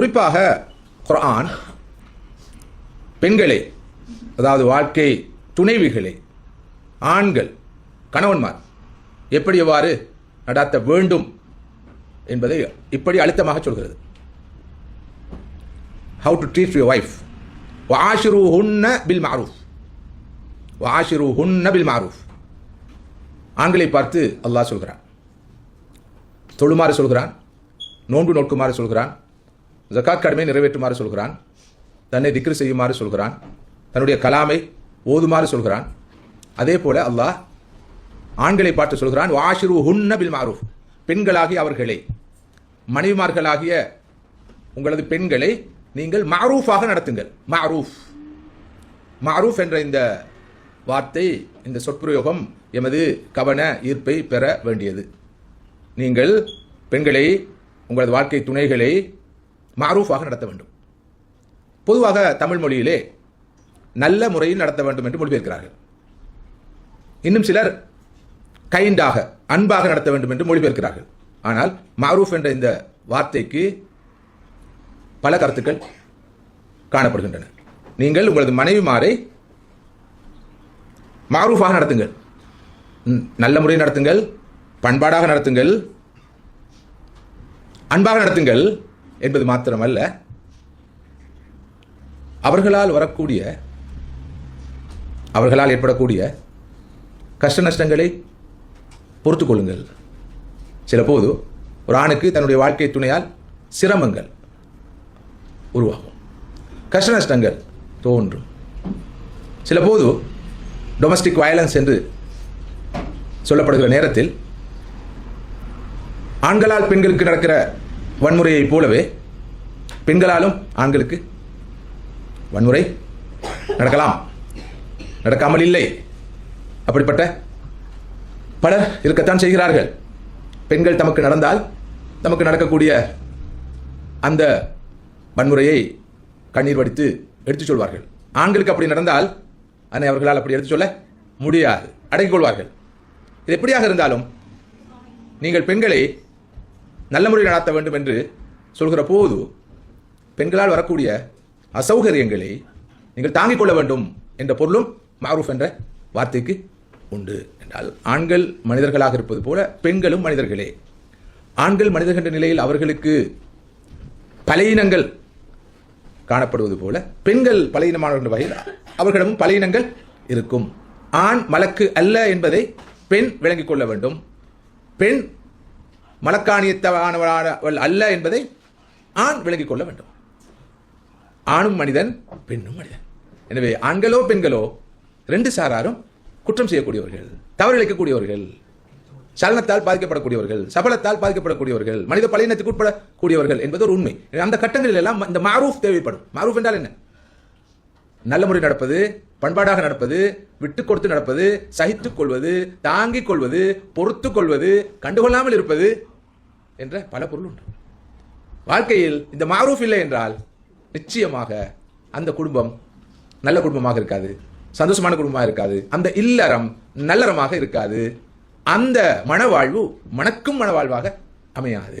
குறிப்பாக குர்ஆன் பெண்களை அதாவது வாழ்க்கை துணைவிகளை ஆண்கள் கணவன்மார் எப்படி எவ்வாறு நடாத்த வேண்டும் என்பதை இப்படி அழுத்தமாக சொல்கிறது. How to treat you wife வாஷிரு ஹுன்ன பில் மாரூஃப் வாஷிரு ஹுன்ன பில் மாரூஃப் ஆண்களை பார்த்து அல்லாஹ் சொல்கிறான். தொழுமாறு சொல்கிறான். நோன்பு நோக்குமாறு சொல்கிறான். ஜகாத் கடமை நிறைவேற்றுமாறு சொல்கிறான். தன்னை திக்ரு செய்யுமாறு சொல்கிறான். தன்னுடைய கலாமை ஓதுமாறு சொல்கிறான். அதே போல அல்லாஹ் ஆண்களை பார்த்து சொல்கிறான் வாஷிரு ஹுன்ன பில் மாரூஃப் பெண்களாகிய அவர்களை மனைவிமார்களாகிய உங்களது பெண்களை நீங்கள் மாரூஃபாக நடத்துங்கள். மாரூஃப். மாரூஃப் என்ற இந்த வார்த்தை இந்த சொற்பிரயோகம் எமது கவன ஈர்ப்பை பெற வேண்டியது. நீங்கள் பெண்களை உங்களது வாழ்க்கை துணைகளை மாரூஃபாக நடத்த வேண்டும். பொதுவாக தமிழ் மொழியிலே நல்ல முறையில் நடத்த வேண்டும் என்று மொழிபெயர்க்கிறார்கள். இன்னும் சிலர் கைண்டாக அன்பாக நடத்த வேண்டும் என்று மொழிபெயர்க்கிறார்கள். ஆனால் மாரூஃப் என்ற இந்த வார்த்தைக்கு பல கருத்துக்கள் காணப்படுகின்றன. நீங்கள் உங்களது மனைவிமாரை மாரூஃபாக நடத்துங்கள். நல்ல முறையில் நடத்துங்கள் பண்பாடாக நடத்துங்கள் அன்பாக நடத்துங்கள். என்பது மாத்திரமல்ல. அவர்களால் வரக்கூடிய அவர்களால் ஏற்படக்கூடிய கஷ்ட நஷ்டங்களை பொறுத்து கொள்ளுங்கள். சில போது ஒரு ஆணுக்கு தன்னுடைய வாழ்க்கை துணையால் சிரமங்கள் உருவாகும். கஷ்ட நஷ்டங்கள் தோன்றும். சில போது டொமஸ்டிக் வயலன்ஸ் என்று சொல்லப்படுகிற நேரத்தில் ஆண்களால் பெண்களுக்கு நடக்கிற வன்முறையைப் போலவே பெண்களாலும் ஆண்களுக்கு வன்முறை நடக்கலாம். நடக்காமல் இல்லை. அப்படிப்பட்ட பலர் இருக்கத்தான் செய்கிறார்கள். பெண்கள் தமக்கு நடந்தால் நமக்கு நடக்கக்கூடிய அந்த வன்முறையை கண்ணீர் வடித்து எடுத்துச் சொல்வார்கள். ஆண்களுக்கு அப்படி நடந்தால் அதனை அவர்களால் அப்படி எடுத்துச் சொல்ல முடியாது. அடங்கிக் கொள்வார்கள். இது எப்படியாக இருந்தாலும் நீங்கள் பெண்களை நல்ல முறையில் நடத்த வேண்டும் என்று சொல்கிற போது பெண்களால் வரக்கூடிய அசௌகரியங்களை நீங்கள் தாங்கிக் கொள்ள வேண்டும் என்ற பொருளும் மாரூஃப் என்ற வார்த்தைக்கு உண்டு என்றால் ஆண்கள் மனிதர்களாக இருப்பது போல பெண்களும் மனிதர்களே. ஆண்கள் மனிதர்கள் என்ற நிலையில் அவர்களுக்கு பலையினங்கள் காணப்படுவது போல பெண்கள் பலையினமானவர்கள் வகையில் அவர்களிடமும் பலையினங்கள் இருக்கும். ஆண் மலக்கு அல்ல என்பதை பெண் விளங்கிக் கொள்ள வேண்டும். பெண் மலக்காணியத்தவானவள் அல்ல என்பதை ஆண் விளங்கிக் கொள்ள வேண்டும். ஆணும் மனிதன் பெண்ணும் மனிதன். எனவே ஆண்களோ பெண்களோ ரெண்டு சாராரும் குற்றம் செய்யக்கூடியவர்கள் தவறிழைக்கக்கூடியவர்கள் சலனத்தால் பாதிக்கப்படக்கூடியவர்கள் சபலத்தால் பாதிக்கப்படக்கூடியவர்கள் மனித பலையினத்துக்கு உட்படக்கூடியவர்கள் என்பது ஒரு உண்மை. அந்த கட்டங்களில் எல்லாம் இந்த மாரூஃப் தேவைப்படும். மாரூஃப் என்றால் என்ன? நல்ல முறை நடப்பது பண்பாடாக நடப்பது விட்டு கொடுத்து நடப்பது சகித்துக் கொள்வது தாங்கிக் கொள்வது பொறுத்துக் கொள்வது கண்டுகொள்ளாமல் இருப்பது என்ற பல பொருள் உண்டு. வாழ்க்கையில் இந்த மாரூஃப் இல்லை என்றால் நிச்சயமாக அந்த குடும்பம் நல்ல குடும்பமாக இருக்காது சந்தோஷமான குடும்பமாக இருக்காது அந்த இல்லறம் நல்லறமாக இருக்காது அந்த மனவாழ்வு மணக்கும் மனவாழ்வாக அமையாது.